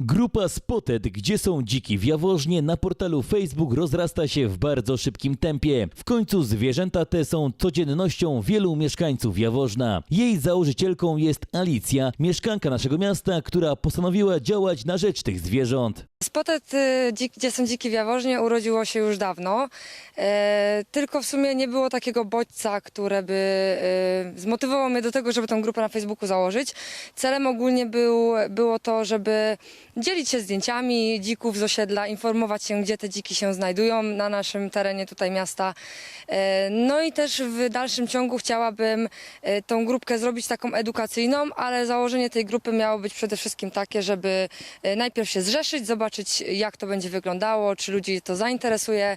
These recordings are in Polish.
Grupa Spotted, gdzie są dziki w Jaworznie, na portalu Facebook rozrasta się w bardzo szybkim tempie. W końcu zwierzęta te są codziennością wielu mieszkańców Jaworzna. Jej założycielką jest Alicja, mieszkanka naszego miasta, która postanowiła działać na rzecz tych zwierząt. Spotet, y, gdzie są dziki w Jaworznie, urodziło się już dawno. E, tylko w sumie nie było takiego bodźca, które by e, zmotywowało mnie do tego, żeby tą grupę na Facebooku założyć. Celem ogólnie był, było to, żeby dzielić się zdjęciami dzików z osiedla, informować się, gdzie te dziki się znajdują na naszym terenie tutaj miasta. E, no i też w dalszym ciągu chciałabym e, tą grupkę zrobić taką edukacyjną, ale założenie tej grupy miało być przede wszystkim takie, żeby najpierw się zrzeszyć, zobaczyć jak to będzie wyglądało, czy ludzi to zainteresuje.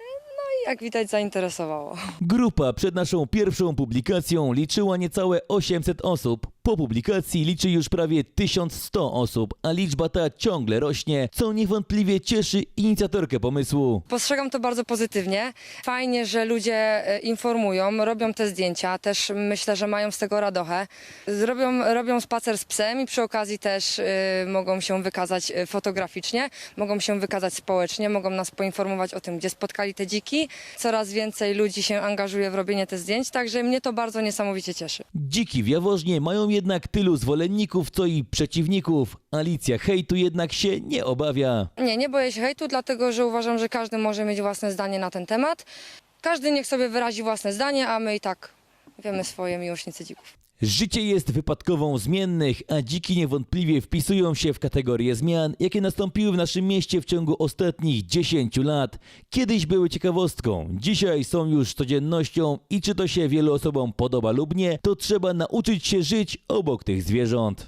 No i jak widać zainteresowało. Grupa przed naszą pierwszą publikacją liczyła niecałe 800 osób. Po publikacji liczy już prawie 1100 osób, a liczba ta ciągle rośnie, co niewątpliwie cieszy inicjatorkę pomysłu. Postrzegam to bardzo pozytywnie. Fajnie, że ludzie e, informują, robią te zdjęcia, też myślę, że mają z tego radochę. Zrobią, robią spacer z psem i przy okazji też e, mogą się wykazać e, fotograficznie, mogą się wykazać społecznie, mogą nas poinformować o tym, gdzie spotkali te dziki. Coraz więcej ludzi się angażuje w robienie tych zdjęć, także mnie to bardzo niesamowicie cieszy. Dziki w Jaworznie mają jednak tylu zwolenników, co i przeciwników. Alicja hejtu jednak się nie obawia. Nie, nie boję się hejtu, dlatego że uważam, że każdy może mieć własne zdanie na ten temat. Każdy niech sobie wyrazi własne zdanie, a my i tak wiemy swoje miłośnicy dzików. Życie jest wypadkową zmiennych, a dziki niewątpliwie wpisują się w kategorię zmian, jakie nastąpiły w naszym mieście w ciągu ostatnich 10 lat. Kiedyś były ciekawostką, dzisiaj są już codziennością i czy to się wielu osobom podoba lub nie, to trzeba nauczyć się żyć obok tych zwierząt.